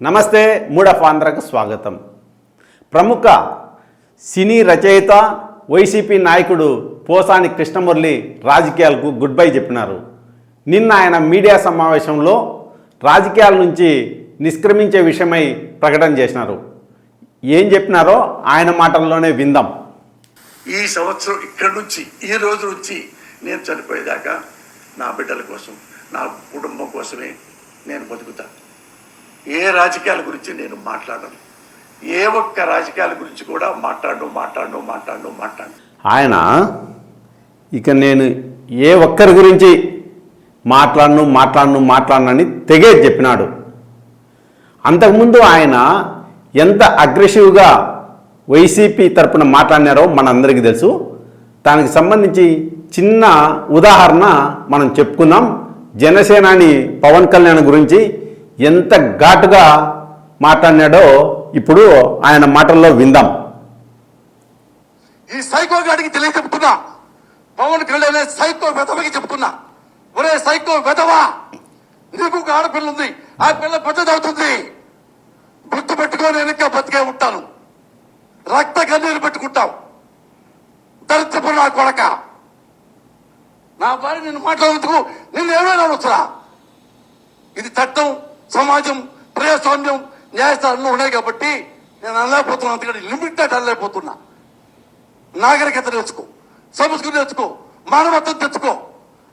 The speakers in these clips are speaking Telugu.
నమస్తే మూడఫ్ ఆంధ్రకు స్వాగతం. ప్రముఖ సినీ రచయిత వైసీపీ నాయకుడు పోసాని కృష్ణమురళి రాజకీయాలకు గుడ్ బై చెప్పినారు. నిన్న ఆయన మీడియా సమావేశంలో రాజకీయాల నుంచి నిష్క్రమించే విషయమై ప్రకటన చేసినారు. ఏం చెప్పినారో ఆయన మాటల్లోనే విందాం. ఈ సంవత్సరం ఇక్కడి నుంచి ఈ రోజు నుంచి నేను చనిపోయేదాకా నా బిడ్డల కోసం నా కుటుంబం కోసమే నేను బతుకుతాను ఏ రాజకీయాల గురించి నేను మాట్లాడను. ఏ ఒక్క రాజకీయాల గురించి కూడా మాట్లాడు మాట్లాడు మాట్లాడు మాట్లాడు ఆయన ఇక నేను ఏ ఒక్కరి గురించి మాట్లాడను మాట్లాడను మాట్లాడనని తెగే చెప్పినాడు. అంతకుముందు ఆయన ఎంత అగ్రెసివ్గా వైసీపీ తరపున మాట్లాడినారో మనందరికీ తెలుసు. దానికి సంబంధించి చిన్న ఉదాహరణ మనం చెప్పుకుందాం. జనసేనాని పవన్ కళ్యాణ్ గురించి ఎంత ఘాటుగా మాట్లాడినాడో ఇప్పుడు ఆయన మాటల్లో విందాం. ఈ సైకో గాడికి తెలియ చెప్తున్నా పవన్ కళ్యాణ్ సైకో వెధవకి చెప్తున్నా ఒరే సైకో వెధవా నీకు ఒక ఆడపిల్ల ఉంది ఆ పిల్ల పెద్దదవుతుంది గుర్తు పెట్టుకొని వెనక బతికే ఉంటాను. రక్త కన్నీరు పెట్టుకుంటావు. దరిద్రపు నా కొడక. నా భార్య నిన్ను మాట్లాడేందుకు నేను ఏమైనా వచ్చరా ఇది చట్టం సమాజం ప్రజాస్వామ్యం న్యాయస్థానం ఉన్నాయి కాబట్టి నేను అనలేకపోతున్నా అందుకని లిమిటెడ్ అనలేకపోతున్నా. నాగరికత నేర్చుకో సంస్కృతి నేర్చుకో మానవత్వం తెచ్చుకో.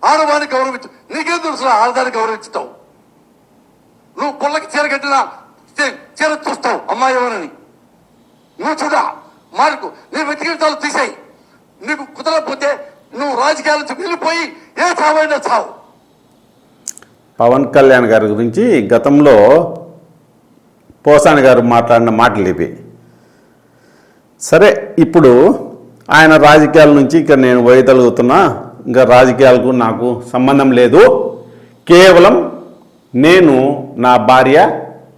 ఆడవారిని గౌరవించు. నీకేం తెలుసు ఆడదాన్ని గౌరవించుతావు? నువ్వు పుల్లకి చీర కట్టినా చీర చూస్తావు అమ్మాయి ఎవరని? నువ్వు చూడా మార్కు. నీ వ్యక్తిగతాలు తీసేయి. నీకు కుదరకపోతే నువ్వు రాజకీయాల నుంచి వెళ్ళిపోయి ఏ చావైనా చావు. పవన్ కళ్యాణ్ గారి గురించి గతంలో పోసాని గారు మాట్లాడిన మాటలు ఇవి. సరే ఇప్పుడు ఆయన రాజకీయాల నుంచి ఇక నేను వైదొలుగుతున్నా ఇంకా రాజకీయాలకు నాకు సంబంధం లేదు. కేవలం నేను నా భార్య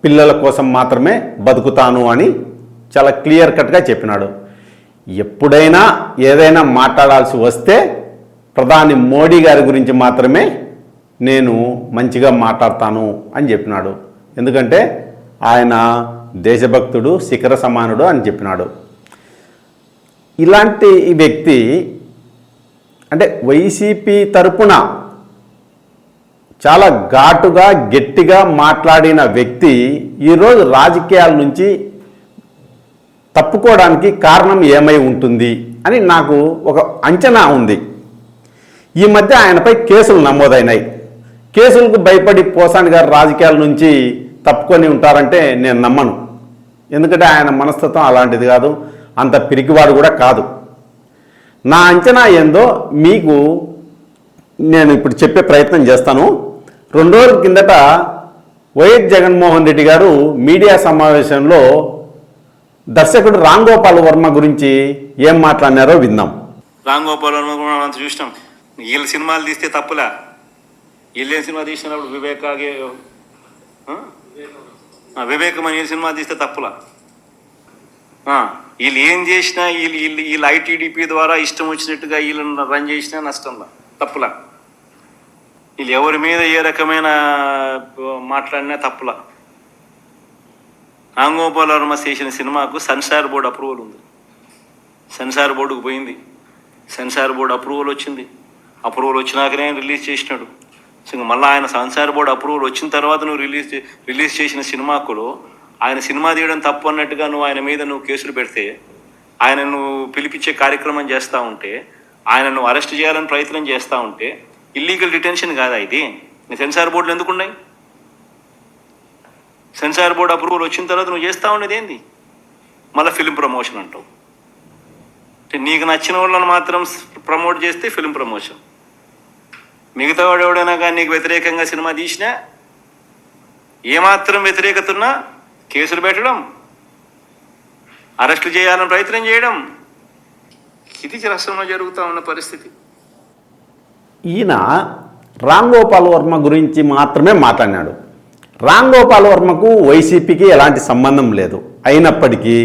పిల్లల కోసం మాత్రమే బతుకుతాను అని చాలా క్లియర్ కట్గా చెప్పినాడు. ఎప్పుడైనా ఏదైనా మాట్లాడాల్సి వస్తే ప్రధాని మోడీ గారి గురించి మాత్రమే నేను మంచిగా మాట్లాడతాను అని చెప్పినాడు. ఎందుకంటే ఆయన దేశభక్తుడు శిఖర సమానుడు అని చెప్పినాడు. ఇలాంటి ఈ వ్యక్తి అంటే వైసీపీ తరపున చాలా ఘాటుగా గట్టిగా మాట్లాడిన వ్యక్తి ఈరోజు రాజకీయాల నుంచి తప్పుకోవడానికి కారణం ఏమై ఉంటుంది అని నాకు ఒక అంచనా ఉంది. ఈ మధ్య ఆయనపై కేసులు నమోదైనాయి. కేసులకు భయపడి పోసాని గారు రాజకీయాల నుంచి తప్పుకొని ఉంటారంటే నేను నమ్మను. ఎందుకంటే ఆయన మనస్తత్వం అలాంటిది కాదు అంత పిరికివాడు కూడా కాదు. నా అంచనా ఏందో మీకు నేను ఇప్పుడు చెప్పే ప్రయత్నం చేస్తాను. రెండు రోజుల కిందట వైఎస్ జగన్మోహన్ రెడ్డి గారు మీడియా సమావేశంలో దర్శకుడు రామ్ గోపాల్ వర్మ గురించి ఏం మాట్లాడినారో విందాం. రామ్ గోపాల్ వర్మ చూసినాం. వీళ్ళ సినిమాలు తీస్తే తప్పులా? వీళ్ళు సినిమా తీసినప్పుడు వివేకాగే వివేకం అని సినిమా తీస్తే తప్పులా? వీళ్ళు ఏం చేసినా వీళ్ళు వీళ్ళు వీళ్ళు ఐటీడీపీ ద్వారా ఇష్టం వచ్చినట్టుగా వీళ్ళని రన్ చేసినా నష్టంలా? తప్పులా? వీళ్ళు ఎవరి మీద ఏ రకమైన మాట్లాడినా తప్పులా? రామ్ వర్మ చేసిన సినిమాకు సెన్సార్ బోర్డు అప్రూవల్ ఉంది. సెన్సార్ బోర్డుకు పోయింది. సెన్సార్ బోర్డు అప్రూవల్ వచ్చింది. అప్రూవల్ వచ్చినాకనే రిలీజ్ చేసినాడు. సో ఇంక మళ్ళీ ఆయన సెన్సార్ బోర్డు అప్రూవల్ వచ్చిన తర్వాత నువ్వు రిలీజ్ రిలీజ్ చేసిన సినిమాకులో ఆయన సినిమా తీయడం తప్పు అన్నట్టుగా నువ్వు ఆయన మీద నువ్వు కేసులు పెడితే ఆయన నువ్వు పిలిపించే కార్యక్రమం చేస్తూ ఉంటే ఆయన నువ్వు అరెస్ట్ చేయాలని ప్రయత్నం చేస్తూ ఉంటే ఇల్లీగల్ డిటెన్షన్ కాదా ఇది? నీ సెన్సార్ బోర్డులు ఎందుకున్నాయి సెన్సార్ బోర్డు అప్రూవల్ వచ్చిన తర్వాత నువ్వు చేస్తూ ఉండేది ఏంది? మళ్ళీ ఫిలిం ప్రమోషన్ అంటావు. అంటే నీకు నచ్చిన వాళ్ళని మాత్రం ప్రమోట్ చేస్తే ఫిలిం ప్రమోషన్ మిగతా వాడు ఎవడైనా కానీ నీకు వ్యతిరేకంగా సినిమా తీసినా ఏమాత్రం వ్యతిరేకత ఉన్నా కేసులు పెట్టడం అరెస్టు చేయాలని ప్రయత్నం చేయడం ఇది రాష్ట్రంలో జరుగుతూ ఉన్న పరిస్థితి. ఈయన రామ్ గోపాల్ వర్మ గురించి మాత్రమే మాట్లాడినాడు. రామ్ గోపాల్ వర్మకు వైసీపీకి ఎలాంటి సంబంధం లేదు. అయినప్పటికీ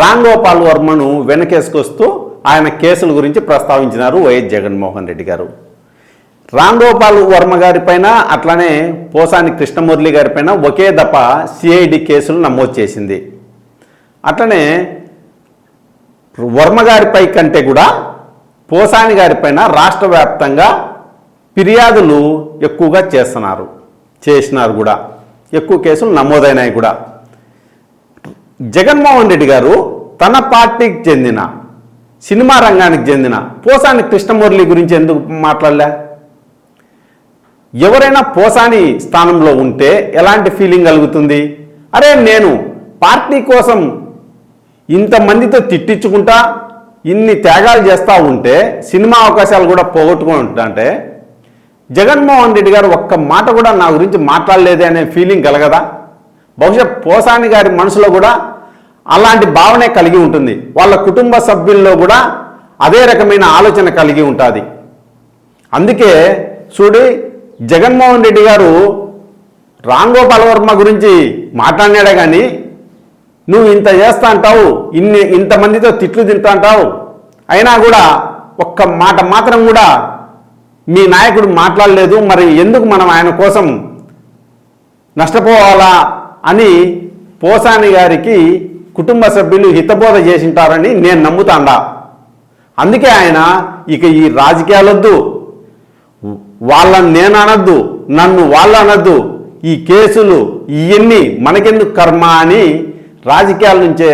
రామ్ గోపాల్ వర్మను వెనకేసుకొస్తూ ఆయన కేసుల గురించి ప్రస్తావించినారు వైఎస్ జగన్మోహన్ రెడ్డి గారు. రామ్ గోపాల్ వర్మ గారి పైన అట్లానే పోసాని కృష్ణమురళి గారి పైన ఒకే దఫ సిఐడి కేసులు నమోదు చేసింది. అట్లనే వర్మ గారిపై కంటే కూడా పోసాని గారిపైన రాష్ట్ర వ్యాప్తంగా ఫిర్యాదులు ఎక్కువగా చేస్తున్నారు. చేసినారు కూడా. ఎక్కువ కేసులు నమోదైనాయి కూడా. జగన్మోహన్ రెడ్డి గారు తన పార్టీకి చెందిన సినిమా రంగానికి చెందిన పోసాని కృష్ణమురళి గురించి ఎందుకు మాట్లాడలే? ఎవరైనా పోసాని స్థానంలో ఉంటే ఎలాంటి ఫీలింగ్ కలుగుతుంది? అరే నేను పార్టీ కోసం ఇంతమందితో తిట్టించుకుంటా ఇన్ని త్యాగాలు చేస్తూ ఉంటే సినిమా అవకాశాలు కూడా పోగొట్టుకుని పోగొట్టుకుంటుంటే జగన్మోహన్ రెడ్డి గారు ఒక్క మాట కూడా నా గురించి మాట్లాడలేదే అనే ఫీలింగ్ కలగదా? బహుశా పోసాని గారి మనసులో కూడా అలాంటి భావనే కలిగి ఉంటుంది. వాళ్ళ కుటుంబ సభ్యుల్లో కూడా అదే రకమైన ఆలోచన కలిగి ఉంటుంది. అందుకే చూడి జగన్మోహన్ రెడ్డి గారు రామ్ గోపాల్ వర్మ గురించి మాట్లాడినాడే కానీ నువ్వు ఇంత చేస్తా అంటావు ఇన్ని ఇంతమందితో తిట్లు తింటా అంటావు. అయినా కూడా ఒక్క మాట మాత్రం కూడా మీ నాయకుడు మాట్లాడలేదు. మరి ఎందుకు మనం ఆయన కోసం నష్టపోవాలా అని పోసాని గారికి కుటుంబ సభ్యులు హితబోధ చేసింటారని నేను నమ్ముతాండా. అందుకే ఆయన ఇక ఈ రాజకీయాలొద్దు. వాళ్ళని నేను అనద్దు నన్ను వాళ్ళు అనద్దు ఈ కేసులు ఇవన్నీ మనకెందుకు కర్మ అని రాజకీయాల నుంచే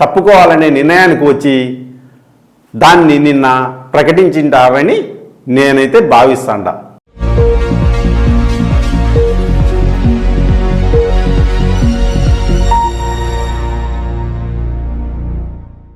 తప్పుకోవాలనే నిర్ణయానికి వచ్చి దాన్ని నిన్న ప్రకటించింటారని నేనైతే భావిస్తాండా.